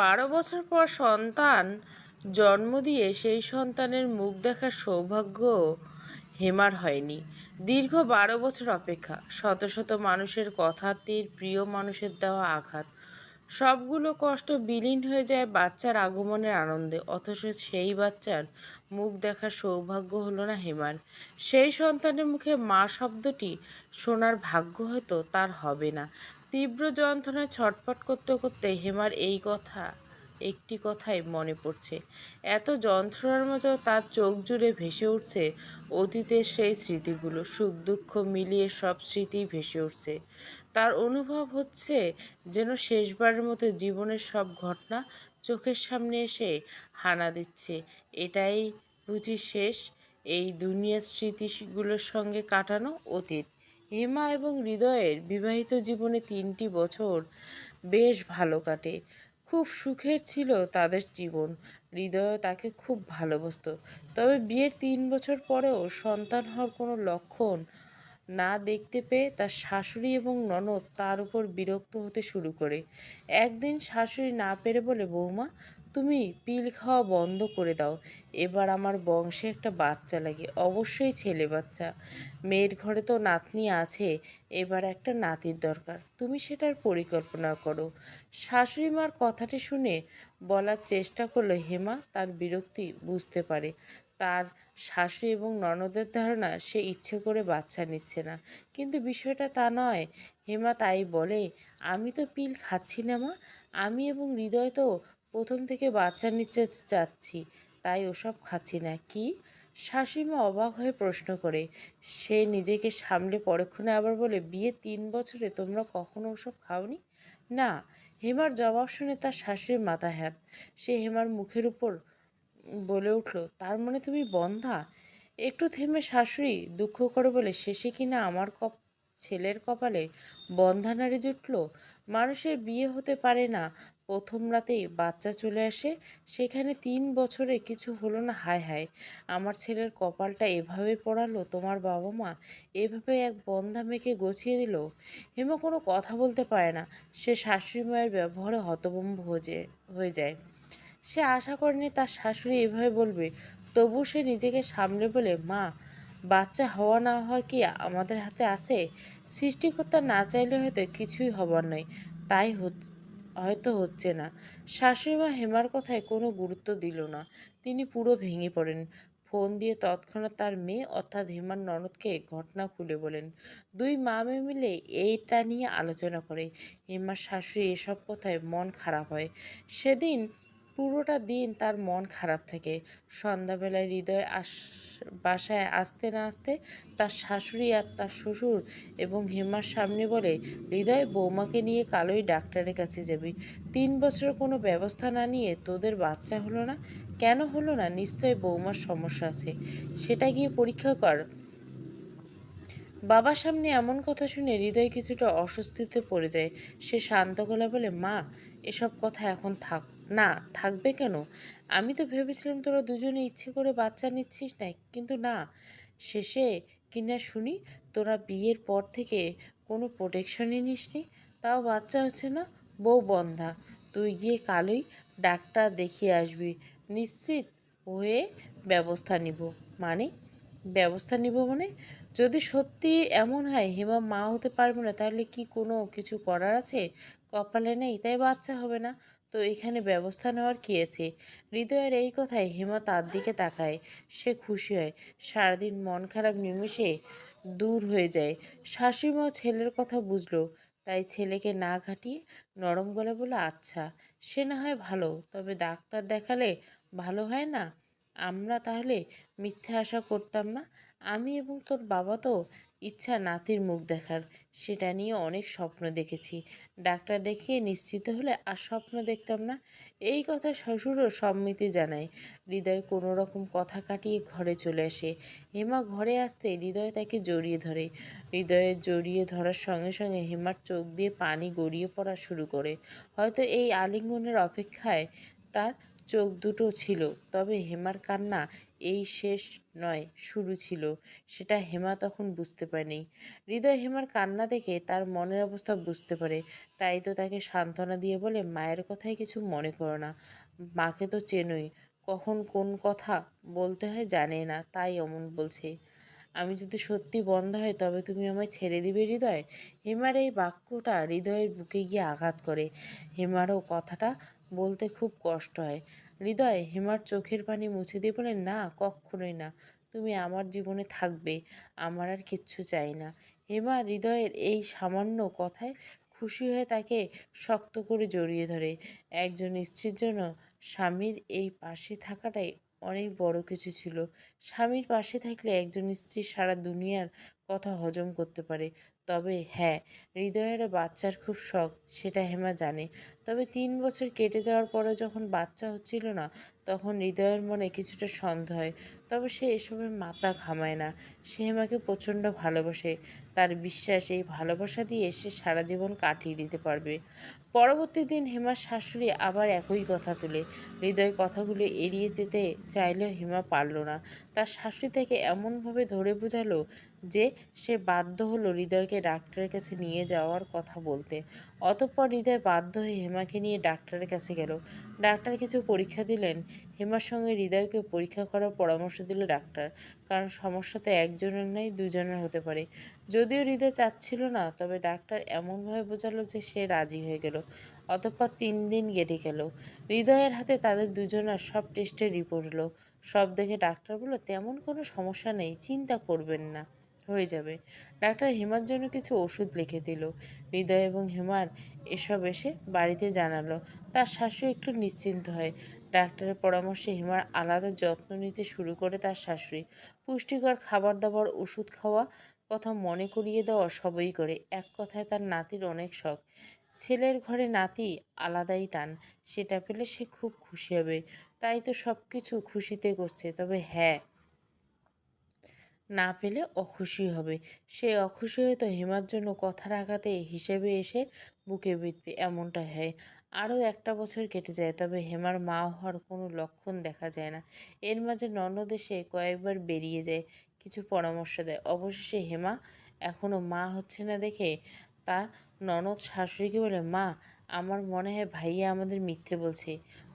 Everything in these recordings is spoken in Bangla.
বারো বছর পর সন্তান জন্ম দিয়ে সেই সন্তানের মুখ দেখার সৌভাগ্য হেমার হয়নি। দীর্ঘ বারো বছর অপেক্ষা, শত শত মানুষের কথা, তীর, প্রিয় মানুষের দেওয়া আঘাত, সবগুলো কষ্ট বিলীন হয়ে যায় বাচ্চার আগমনের আনন্দে। অথচ সেই বাচ্চার মুখ দেখার সৌভাগ্য হলো না হেমার। সেই সন্তানের মুখে মা শব্দটি শোনার ভাগ্য হয়তো তার হবে না। তীব্র যন্ত্রণায় ছটফট করতে করতে হেমার এই কথা, একটি কথাই মনে পড়ছে। এত যন্ত্রণার মাঝেও তার চোখ জুড়ে ভেসে উঠছে অতীতের সেই স্মৃতিগুলো, সুখ দুঃখ মিলিয়ে সব স্মৃতি ভেসে উঠছে। তার অনুভব হচ্ছে যেন শেষবারের মতো জীবনের সব ঘটনা চোখের সামনে এসে হানা দিচ্ছে। এটাই বুঝি শেষ, এই দুনিয়ার স্মৃতিগুলোর সঙ্গে কাটানো অতীত। হেমা এবং হৃদয়ের বিবাহিত জীবনে তিনটি বছর বেশ ভালো কাটে। খুব সুখের ছিল তাদের জীবন। হৃদয় তাকে খুব ভালোবাসতো। তবে বিয়ের তিন বছর পরেও সন্তান হওয়ার কোনো লক্ষণ না দেখতে পেয়ে তার শাশুড়ি এবং ননদ তার উপর বিরক্ত হতে শুরু করে। একদিন শাশুড়ি না পেরে বলে, বৌমা তুমি পিল খাওয়া বন্ধ করে দাও। এবার আমার বংশে একটা বাচ্চা লাগে, অবশ্যই ছেলে বাচ্চা। মেয়ের ঘরে তো নাতনি আছে, এবার একটা নাতির দরকার। তুমি সেটার পরিকল্পনা করো। শাশুড়ি মার কথাটি শুনে বলার চেষ্টা করল হেমা তার বিরক্তি বুঝতে পারে। তার শাশুড়ি এবং ননদের ধারণা সে ইচ্ছে করে বাচ্চা নিচ্ছে না। কিন্তু বিষয়টা তা নয়, হেমা তাই বলে, আমি তো পিল খাচ্ছি না মা। আমি এবং হৃদয় তো প্রথম থেকে বাচ্চা নিতে চাচ্ছি, তাই ওসব খাচ্ছি না। কি? শাশুড়িমা অবাক হয়ে প্রশ্ন করে। সে নিজেকে সামলে পরক্ষণে আবার বলে, বিয়ে তিন বছরে তোমরা কখনো ওসব খাওনি? না। হেমার জবাব শুনে তার শাশুড়ির মাথা হ্যাপ সে হেমার মুখের উপর বলে উঠল, তার মানে তুমি বন্ধা? একটু থেমে শাশুড়ি দুঃখ করে বলে, শেষে কিনা আমার কপ, ছেলের কপালে বন্ধা নাড়ি জুটল? মানুষের বিয়ে হতে পারে না। প্রথম রাতেই বাচ্চা চলে আসে, সেখানে তিন বছরে কিছু হলো না, হায় হায়। আমার ছেলের কপালটা এভাবে পড়ালো, তোমার বাবা মা এভাবে এক বন্ধা মেয়েকে গছিয়ে দিল? হেমা কোনো কথা বলতে পারে না। সে শাশুড়ি মায়ের ব্যবহারে হতভম্ব হয়ে হয়ে যায়। সে আশা করেনি তার শাশুড়ি এভাবে বলবে। তবু সে নিজেকে সামলে বলে, মা, বাচ্চা হওয়া না হওয়া কি আমাদের হাতে আছে? সৃষ্টিকর্তা না চাইলে হয়তো কিছুই হবার নয়। তাই হয়তো হচ্ছে না। শাশুড়ি মা হেমার কথায় কোনো গুরুত্ব দিল না। তিনি পুরো ভেঙে পড়েন। ফোন দিয়ে তৎক্ষণাৎ তার মেয়ে অর্থাৎ হেমার ননদকে ঘটনা খুলে বলেন, দুই মা মেয়ে মিলে এইটা নিয়ে আলোচনা করে। হেমার শাশুড়ি এসব কথায় মন খারাপ হয়। সেদিন পুরোটা দিন তার মন খারাপ থাকে। সন্ধ্যাবেলায় হৃদয় আস, বাসায় আসতে না আসতে তার শাশুড়ি আর তার শ্বশুর এবং হেমার সামনে বলে, হৃদয়, বৌমাকে নিয়ে কালোই ডাক্তারের কাছে যাবি। তিন বছরের কোনো ব্যবস্থা না নিয়ে তোদের বাচ্চা হলো না? কেন হলো না? নিশ্চয় বৌমার সমস্যা আছে। সেটা গিয়ে পরীক্ষা কর। বাবার সামনে এমন কথা শুনে হৃদয় কিছুটা অস্বস্তিতে পড়ে যায়। সে শান্ত গলা বলে, মা, এসব কথা এখন থাক। না, থাকবে কেন? আমি তো ভেবেছিলাম তোরা দুজনে ইচ্ছে করে বাচ্চা নিচ্ছিস না কিন্তু না। শেষে কিনা শুনি তোরা বিয়ের পর থেকে কোনো প্রোটেকশনই নিসনি? তাও বাচ্চা হচ্ছে না? বউ বন্ধা, তুই গিয়ে কালই ডাক্তার দেখিয়ে আসবি। নিশ্চিত হয়ে ব্যবস্থা নিব। মানে? ব্যবস্থা নিব মানে? যদি সত্যি এমন হয়, হেমা মা হতে পারবে না, তাহলে কি কোনো কিছু করার আছে? কপালে নেই, তাই বাচ্চা হবে না। তো এখানে ব্যবস্থা নেওয়ার কী আছে? হৃদয়ের এই কথায় হেমা তার দিকে তাকায়। সে খুশি হয়। সারাদিন মন খারাপ নিমেষে দূর হয়ে যায়। শাশুড়িমা ছেলের কথা বুঝলো, তাই ছেলেকে না ঘাটিয়ে নরম গলে বলে আচ্ছা সে না হয় ভালো, তবে ডাক্তার দেখালে ভালো হয় না? আমরা তাহলে মিথ্যে আশা করতাম না। আমি এবং তোর বাবা তো ইচ্ছা নাতির মুখ দেখার, সেটা নিয়ে অনেক স্বপ্ন দেখেছি। ডাক্তার দেখিয়ে নিশ্চিত হলে আর স্বপ্ন দেখতাম না। এই কথা শ্বশুরও সম্মতি জানায়। হৃদয় কোনো রকম কথা কাটিয়ে ঘরে চলে আসে। হেমা ঘরে আসতে হৃদয় তাকে জড়িয়ে ধরে। হৃদয়ের জড়িয়ে ধরার সঙ্গে সঙ্গে হেমার চোখ দিয়ে পানি গড়িয়ে পড়া শুরু করে। হয়তো এই আলিঙ্গনের অপেক্ষায় তার চোখ দুটো ছিল, তবে হেমার কান্না এই শেষ নয়, শুরু ছিল। সেটা হেমা তখন বুঝতে পারেনি। হৃদয় হেমার কান্না দেখে তার মনের অবস্থা বুঝতে পারে। তাই তো তাকে সান্ত্বনা দিয়ে বলে, মায়ের কথায় কিছু মনে করো না। মাকে তো চেনই। কখন কোন কথা বলতে হয় জানে না, তাই অমন বলছে। আমি যদি সত্যি বন্ধ হয়, তবে তুমি আমায় ছেড়ে দিবে হৃদয়? হেমার এই বাক্যটা হৃদয়ের বুকে গিয়ে আঘাত করে। হেমারও কথাটা বলতে খুব কষ্ট হয়। হৃদয়, হেমার চোখের পানি মুছে দিয়ে বলে, না কখনোই না। তুমি আমার জীবনে থাকবে। আমার আর কিচ্ছু চাই না। হেমা হৃদয়ের এই সামান্য কথায় খুশি হয়ে তাকে শক্ত করে জড়িয়ে ধরে। একজন স্ত্রীর জন্য স্বামীর এই পাশে থাকাটাই অনেক বড় কিছু ছিল। স্বামীর পাশে থাকলে একজন স্ত্রী সারা দুনিয়ার কথা হজম করতে পারে। তবে হ্যাঁ হৃদয়ের বাচ্চার খুব শখ, সেটা হেমা জানে। তবে তিন বছর কেটে যাওয়ার পরে যখন বাচ্চা হচ্ছিল না, তখন হৃদয়ের মনে কিছুটা সন্দেহ হয়। তবে সে এসবের মাথা ঘামায় না। সে হেমাকে প্রচণ্ড ভালোবাসে। তার বিশ্বাস, এই ভালোবাসা দিয়ে সে সারা জীবন কাটিয়ে দিতে পারবে। পরবর্তী দিন হেমার শাশুড়ি আবার একই কথা তুলে হৃদয় কথাগুলো এড়িয়ে যেতে চাইলেও হেমা পারল না। তার শাশুড়ি তাকে এমনভাবে ধরে বোঝালো যে সে বাধ্য হলো হৃদয়কে ডাক্তারের কাছে নিয়ে যাওয়ার কথা বলতে। অতঃপর হৃদয় বাধ্য হয়ে হেমাকে নিয়ে ডাক্তারের কাছে গেল। ডাক্তার কিছু পরীক্ষা দিলেন। হেমার সঙ্গে হৃদয়কে পরীক্ষা করার পরামর্শ দিল ডাক্তার। কারণ সমস্যা তো একজনের নয় দুজনের হতে পারে। যদিও হৃদয় চাচ্ছিল না, তবে ডাক্তার এমনভাবে বোঝালো যে সে রাজি হয়ে গেল। অতঃপর তিন দিন কেটে গেল। হৃদয়ের হাতে তাদের দুজনের সব টেস্টের রিপোর্ট হলো সব দেখে ডাক্তার বলল, তেমন কোনো সমস্যা নেই, চিন্তা করবেন না। হয়ে যাবে। ডাক্তার হেমার জন্য কিছু ওষুধ লিখে দিল। হৃদয় এবং হেমার এসব এসে বাড়িতে জানালো। তার শাশু একটু নিশ্চিন্ত হয়। ডাক্তারের পরামর্শে হেমার আলাদা যত্ন নিতে শুরু করে তার শাশুড়ি। পুষ্টিকর খাবার দাবার ওষুধ খাওয়া কথা মনে করিয়ে দেওয়া সবই করে। এক কথায় তার নাতির অনেক শখ। ছেলের ঘরে নাতি আলাদাই টান। সেটা পেলে সে খুব খুশি হবে। তাই তো সব কিছু খুশিতে করছে। তবে হ্যাঁ না পেলে অখুশি হবে। সে অখুশি হয়তো হেমার জন্য কথার আঘাতে হিসেবে এসে বুকে বিঁধবে, এমনটা হয়। আরও একটা বছর কেটে যায়, তবে হেমার মা হওয়ার কোনো লক্ষণ দেখা যায় না। এর মাঝে ননদ এসে কয়েকবার বেরিয়ে যায়, কিছু পরামর্শ দেয়। অবশেষে হেমা এখনও মা হচ্ছে না দেখে? তার ননদ শাশুড়িকে বলে, মা, আমার মনে হয় ভাইয়া আমাদের মিথ্যে বলছে।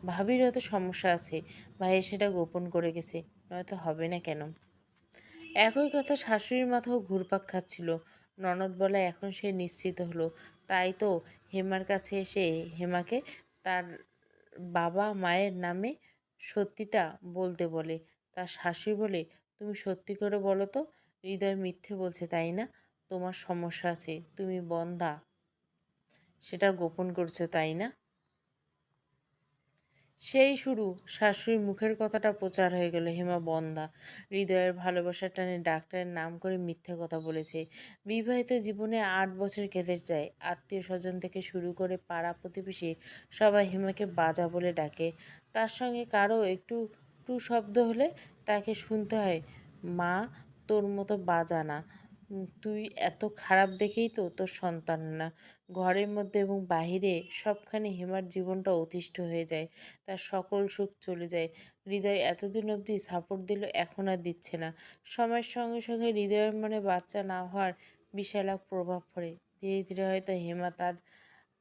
ভাবির হয়তো সমস্যা আছে। ভাইয়া সেটা গোপন করে গেছে। নয়তো হবে না কেন? একই কথা শাশুড়ির মাথাও ঘুরপাক খাচ্ছিল। ননদ বলে, এখন সে নিশ্চিত হলো। তাই তো হেমার কাছে এসে হেমাকে তার বাবা মায়ের নামে সত্যিটা বলতে বলে। তার শাশুড়ি বলে, তুমি সত্যি করে বলো তো, হৃদয় মিথ্যে বলছে, তাই না? তোমার সমস্যা আছে, তুমি বন্ধা। সেটা গোপন করছ, তাই না? সেই শুরু। শাশুড়ির মুখের কথাটা প্রচার হয়ে গেল হেমা বন্দা। হৃদয়ের ভালোবাসার টানে ডাক্তারের নাম করে মিথ্যে কথা বলেছে। বিবাহিত জীবনে আট বছর কেটে যায়। আত্মীয় স্বজন থেকে শুরু করে পাড়া প্রতিবেশী সবাই হেমাকে বাজা বলে ডাকে। তার সঙ্গে কারও একটু টু শব্দ হলে তাকে শুনতে হয়, মা, তোর মতো বাজা না। তুই এত খারাপ দেখেই তো তোর সন্তান না। ঘরের মধ্যে এবং বাহিরে সবখানে হেমার জীবনটা অতিষ্ঠ হয়ে যায়, তার সকল সুখ চলে যায়। হৃদয় এতদিন অবধি সাপোর্ট দিল এখন আর দিচ্ছে না। সময়ের সঙ্গে সঙ্গে হৃদয়ের মনে বাচ্চা না হওয়ার বিশাল এক প্রভাব পড়ে। ধীরে ধীরে হয়তো হেমা তার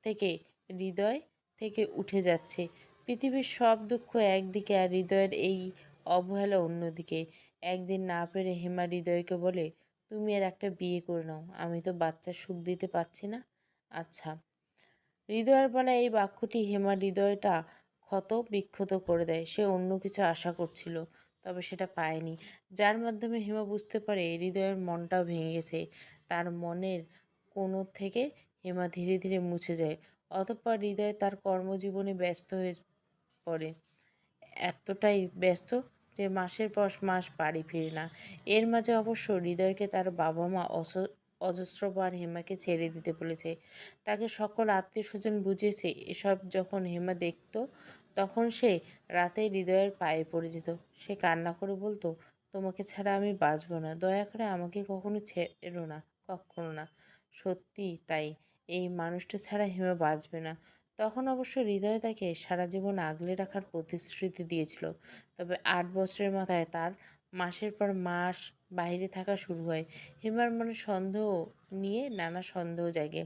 থেকে, হৃদয় থেকে উঠে যাচ্ছে। পৃথিবীর সব দুঃখ একদিকে আর হৃদয়ের এই অবহেলা অন্যদিকে। একদিন না পেরে হেমা হৃদয়কে বলে তুমি আর একটা বিয়ে করে নাও। আমি তো বাচ্চার সুখ দিতে পারছি না। আচ্ছা। হৃদয়ের বলা এই বাক্যটি হেমার হৃদয়টা ক্ষত বিক্ষত করে দেয়। সে অন্য কিছু আশা করছিল, তবে সেটা পায়নি। যার মাধ্যমে হেমা বুঝতে পারে হৃদয়ের মনটাও ভেঙে গেছে। তার মনের কোনো থেকে হেমা ধীরে ধীরে মুছে যায়। অতঃপর হৃদয় তার কর্মজীবনে ব্যস্ত হয়ে পড়ে। এতটাই ব্যস্ত যে মাসের পর মাস বাড়ি ফিরে না। এর মাঝে অবশ্য হৃদয়কে তার বাবা মা অজস্রবার হেমাকে ছেড়ে দিতে বলেছে। তাকে সকল আত্মীয় স্বজন বুঝিয়েছে, এসব যখন হেমা দেখত, তখন সে রাতে হৃদয়ের পায়ে পড়ে যেত। সে কান্না করে বলতো, তোমাকে ছাড়া আমি বাঁচবো না। দয়া করে আমাকে কখনো ছেড়ো না, কখনো না। সত্যি তাই। এই মানুষটা ছাড়া হেমা বাঁচবে না। তখন অবশ্য হৃদয় তাকে সারা জীবন আগলে রাখার প্রতিশ্রুতি দিয়েছিল। তবে আট বছরের মাথায় তার মাসের পর মাস বাইরে থাকা শুরু হয়। হিমার মনে সন্দেহ নিয়ে নানা সন্দেহ জাগে।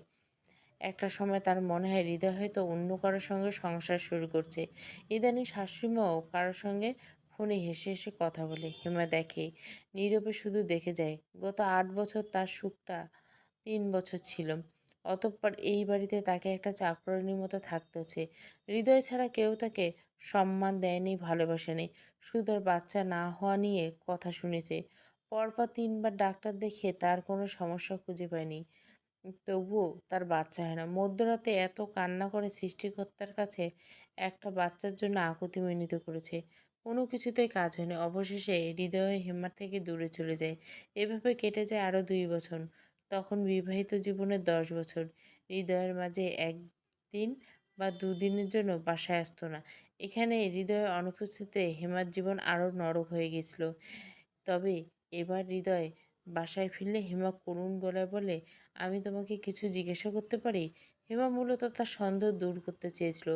একটা সময় তার মনে হয় হৃদয় হয়তো অন্য কারোর সঙ্গে সংসার শুরু করছে। ইদানিং শাশুড়িমাও কারোর সঙ্গে ফোনে হেসে হেসে কথা বলে। হেমা দেখে, নীরবে শুধু দেখে যায়, গত আট বছর তার সুখটা তিন বছর ছিল। অতঃপর এই বাড়িতে তাকে একটা চাকরানির মতো থাকতে হচ্ছে। হৃদয় ছাড়া কেউ তাকে সম্মান দেয়নি, ভালোবাসেনি। তার বাচ্চা না হওয়া নিয়ে কথা শুনেছে। পরপর তিনবার ডাক্তার দেখে তার কোনো সমস্যা খুঁজে পায়নি। তবুও তার বাচ্চা হয় না। মধ্যরাতে এত কান্না করে সৃষ্টিকর্তার কাছে একটা বাচ্চার জন্য আকুতি মিনিত করেছে। কোনো কিছুতেই কাজ হয়নি। অবশেষে হৃদয় হেমার থেকে দূরে চলে যায়। এভাবে কেটে যায় আরও দুই বছর। তখন বিবাহিত জীবনের দশ বছর। হৃদয়ের মাঝে একদিন বা দুদিনের জন্য বাসায় আসতো না। এখানে হৃদয়ের অনুপস্থিতিতে হেমার জীবন আরও নরক হয়ে গেছিল। তবে এবার হৃদয় বাসায় ফিরলে হেমা করুণ গলায় বলে, আমি তোমাকে কিছু জিজ্ঞাসা করতে পারি? হেমা মূলত তার সন্দেহ দূর করতে চেয়েছিল।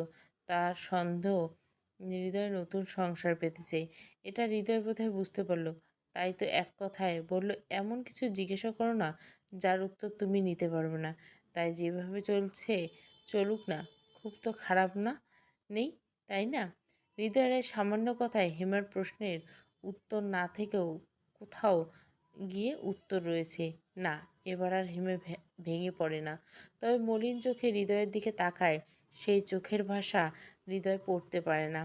তার সন্দেহ হৃদয় নতুন সংসার পেতেছে। এটা হৃদয় বোধহয় বুঝতে পারল। তাই তো এক কথায় বলল, এমন কিছু জিজ্ঞাসা করো না। যার উত্তর তুমি নিতে পারবে না। তাই যেভাবে চলছে চলুক না, খুব তো খারাপ না, নেই, তাই না? হৃদয়ের সামান্য কথায় হেমার প্রশ্নের উত্তর না থেকেও কোথাও গিয়ে উত্তর রয়েছে। না, এবার আর হেমে ভেঙে পড়ে না। তবে মলিন চোখে হৃদয়ের দিকে তাকায়, সেই চোখের ভাষা হৃদয় পড়তে পারে না।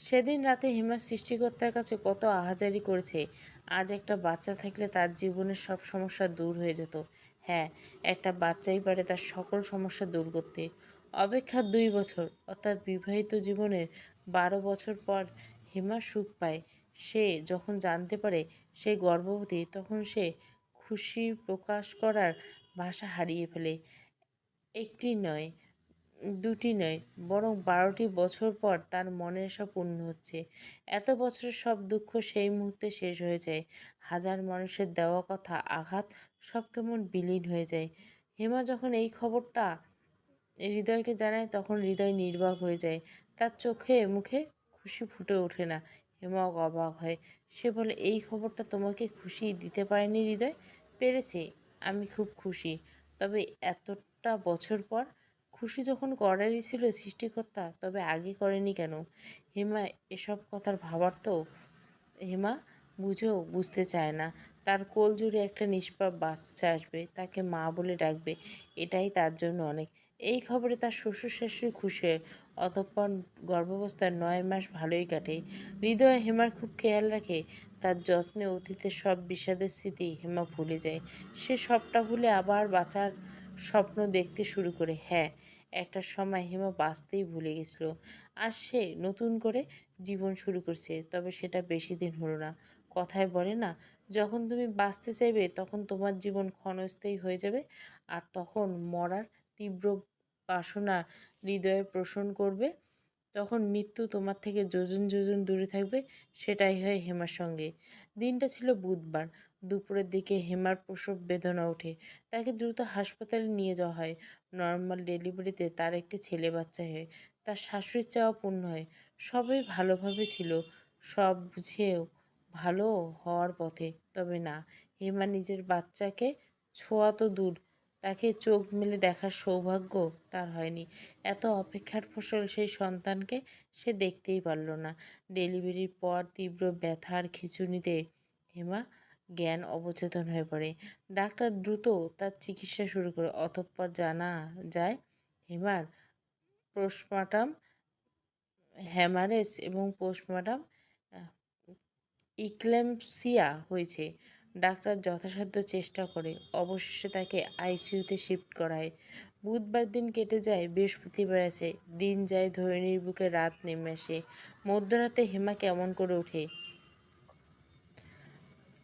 সেদিন রাতে হেমা সৃষ্টিকর্তার কাছে কত আহাজারি করেছে। আজ একটা বাচ্চা থাকলে তার জীবনের সব সমস্যা দূর হয়ে যেত। হ্যাঁ একটা বাচ্চাই পারে তার সকল সমস্যা দূর করতে। অপেক্ষার দুই বছর, অর্থাৎ বিবাহিত জীবনের বারো বছর পর হেমা সুখ পায়। সে যখন জানতে পারে সে গর্ভবতী, তখন সে খুশি প্রকাশ করার ভাষা হারিয়ে ফেলে। একটি নয় দুটি নয়, বরং বারোটি বছর পর তার মনের সব পূর্ণ হচ্ছে। এত বছরের সব দুঃখ সেই মুহূর্তে শেষ হয়ে যায়। হাজার মানুষের দেওয়া কথা, আঘাত, সব কেমন বিলীন হয়ে যায়। হেমা যখন এই খবরটা হৃদয়কে জানায়, তখন হৃদয় নির্বাক হয়ে যায়। তার চোখে, মুখে খুশি ফুটে ওঠে না। হেমাও অবাক হয়। সে বলে, এই খবরটা তোমাকে খুশি দিতে পারেনি হৃদয়? পেরেছে, আমি খুব খুশি। তবে এতটা বছর পর খুশি যখন করারই ছিল সৃষ্টিকর্তা, তবে আগে করেনি কেন? হেমা, এসব কথার ভাবার তো হেমা বুঝেও বুঝতে চায় না। তার কোল জুড়ে একটা নিষ্পাপ বাচ্চা আসবে, তাকে মা বলে ডাকবে, এটাই তার জন্য অনেক। এই খবরে তার শ্বশুর শাশুড়ি খুশি হয়, অতঃপর গর্ভাবস্থার নয় মাস ভালোই কাটে। হৃদয় হেমার খুব খেয়াল রাখে, তার যত্নে অতীতের সব বিষাদের স্মৃতি হেমা ভুলে যায়। সে সবটা ভুলে আবার বাঁচার স্বপ্ন দেখতে শুরু করে। হ্যাঁ একটা সময় হেমা বাঁচতেই ভুলে গেছিল। আর সে নতুন করে জীবন শুরু করছে, তবে সেটা বেশি দিন হলো না। কথায় বলে না, যখন তুমি বাঁচতে চাইবে তখন তোমার জীবন ক্ষণস্থায়ী হয়ে যাবে, আর তখন মরার তীব্র বাসনা হৃদয়ে পোষণ করবে। তখন মৃত্যু তোমার থেকে যোজন যোজন দূরে থাকবে, সেটাই হয় হেমার সঙ্গে। দিনটা ছিল বুধবার। দুপুরের দিকে হেমার প্রসব বেদনা ওঠে। তাকে দ্রুত হাসপাতালে নিয়ে যাওয়া হয়। নর্মাল ডেলিভারিতে তার একটি ছেলে বাচ্চা হয়। তার শাশুড়ির চাওয়া পূর্ণ হয়। সবই ভালোভাবে ছিল। সব বুঝেও ভালো হওয়ার পথে। তবে না, হেমা নিজের বাচ্চাকে ছোঁয়া তো দূর। তাকে চোখ মেলে দেখার সৌভাগ্য তার হয়নি। এত অপেক্ষার ফসল সেই সন্তানকে সে দেখতেই পারল না। ডেলিভারির পর তীব্র ব্যথার খিঁচুনিতে হেমা জ্ঞান অবচেতন হয়ে পড়ে। ডাক্তার দ্রুত তার চিকিৎসা শুরু করে, অতঃপর জানা যায় হেমার পোস্টমার্টাম হ্যামারেজ এবং পোস্টমার্টাম ইক্লেমসিয়া হয়েছে। ডাক্তার যথাসাধ্য চেষ্টা করে, অবশেষে তাকে আইসিইউতে শিফট করায়। বুধবার দিন কেটে যায়, বৃহস্পতিবার আসে, দিন যায় ধরণীর বুকে রাত নেমে আসে। মধ্যরাতে হেমা কেমন করে ওঠে?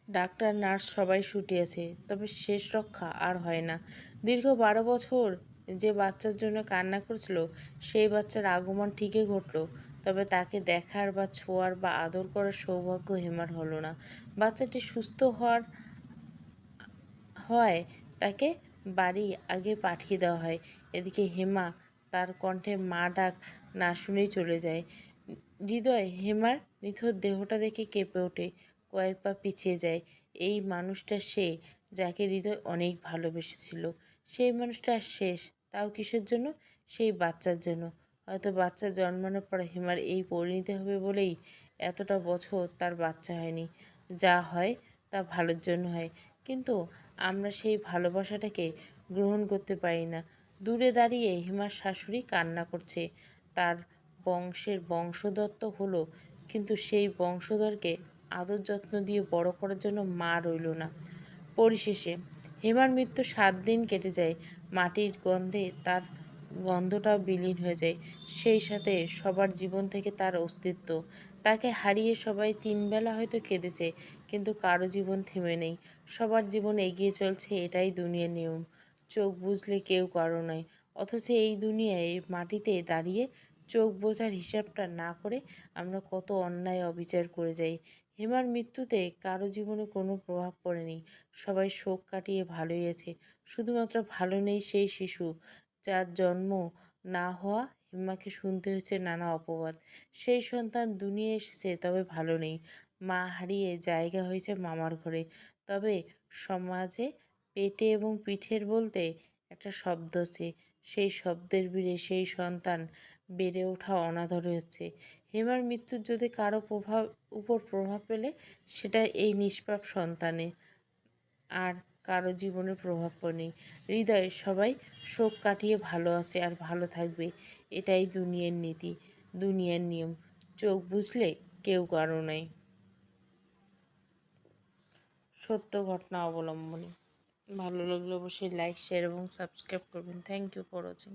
ডাক্তার, নার্স সবাই ছুটি আছে তবে শেষ রক্ষা আর হয় না। দীর্ঘ বারো বছর যে বাচ্চার জন্য কান্না করছিল, সেই বাচ্চার আগমন ঠিকই ঘটলো, তবে তাকে দেখার বা ছোঁয়ার বা আদর করার সৌভাগ্য হেমার হলো না। বাচ্চাটি সুস্থ হওয়ার, হয় তাকে বাড়ি আগে পাঠিয়ে দেওয়া হয়। এদিকে হেমা তার কণ্ঠে মা ডাক না শুনেই চলে যায়। হৃদয়, হেমার নিথর দেহটা দেখে কেঁপে ওঠে। কয়েক পা পিছিয়ে যায়। এই মানুষটা সে যাকে হৃদয় অনেক ভালোবেসেছিল। সেই মানুষটা শেষ। তাও কিসের জন্য? সেই বাচ্চার জন্য। হয়তো বাচ্চা জন্মানোর পর হিমার এই পরিণতি হবে বলেই এতটা বছর তার বাচ্চা হয়নি। যা হয় তা ভালোর জন্য হয়। কিন্তু আমরা সেই ভালোবাসাটাকে গ্রহণ করতে পারি না। দূরে দাঁড়িয়ে হিমার শাশুড়ি কান্না করছে। তার বংশের বংশদত্ত হলো, কিন্তু সেই বংশধরকে আদর যত্ন দিয়ে বড় করার জন্য মা রইল না। পরিশেষে হেমার মৃত্যু সাত দিন কেটে যায়। মাটির গন্ধে তার গন্ধটাও বিলীন হয়ে যায়। সেই সাথে সবার জীবন থেকে তার অস্তিত্ব। তাকে হারিয়ে সবাই তিনবেলা হয়তো কেঁদেছে, কিন্তু কারও জীবন থেমে নেই। সবার জীবন এগিয়ে চলছে এটাই দুনিয়ার নিয়ম। চোখ বুঝলে কেউ কারও নয়। অথচ এই দুনিয়ায় মাটিতে দাঁড়িয়ে চোখ বোঝার হিসাবটা না করে আমরা কত অন্যায় অবিচার করে যাই। হেমার মৃত্যুতে কারও জীবনে কোনো প্রভাব পড়েনি। সবাই শোক কাটিয়ে ভালোই আছে। শুধুমাত্র ভালো নেই সেই শিশু, যার জন্ম না হওয়া হেমাকে শুনতে হয়েছে নানা অপবাদ। সেই সন্তান দুনিয়া এসেছে, তবে ভালো নেই। মা হারিয়ে জায়গা হয়েছে মামার ঘরে। তবে সমাজে পেটে এবং পিঠের বলতে একটা শব্দ আছে। সেই শব্দের ভিড়ে সেই সন্তান বেড়ে ওঠা অনাদর হচ্ছে হেমার মৃত্যুর যদি কারও প্রভাব, উপর প্রভাব পেলে সেটা এই নিষ্পাপ সন্তানে আর কারও জীবনে প্রভাব পড়েনি। হৃদয়ে সবাই শোক কাটিয়ে ভালো আছে আর ভালো থাকবে। এটাই দুনিয়ার নীতি, দুনিয়ার নিয়ম। চোখ বুঝলে কেউ কারও নাই। সত্য ঘটনা অবলম্বনে। ভালো লাগলে অবশ্যই লাইক শেয়ার এবং সাবস্ক্রাইব করবেন। Thank you for watching